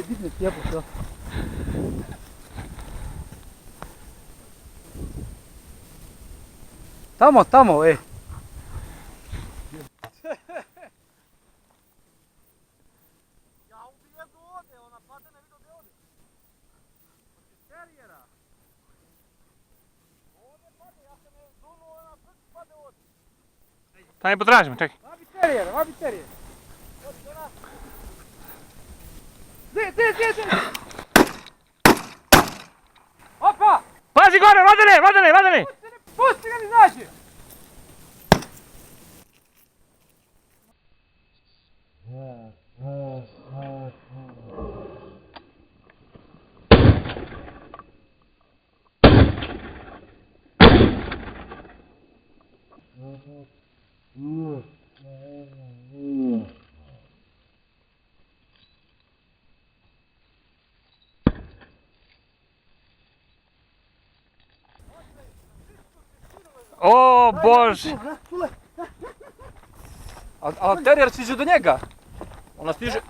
видно, я пошел. Тамо, тамо, ей. Ja ubije do ode, ona pade ne vidi gdje ode. Terijera. Zi, zi, zi, zi! Opa! Pazi gore, vadene, vadene, vadene! Pusti ga mi nađi! Mm-hmm. Mm-hmm. О, Боже! A, a terier stiže do njega. Ona stiže...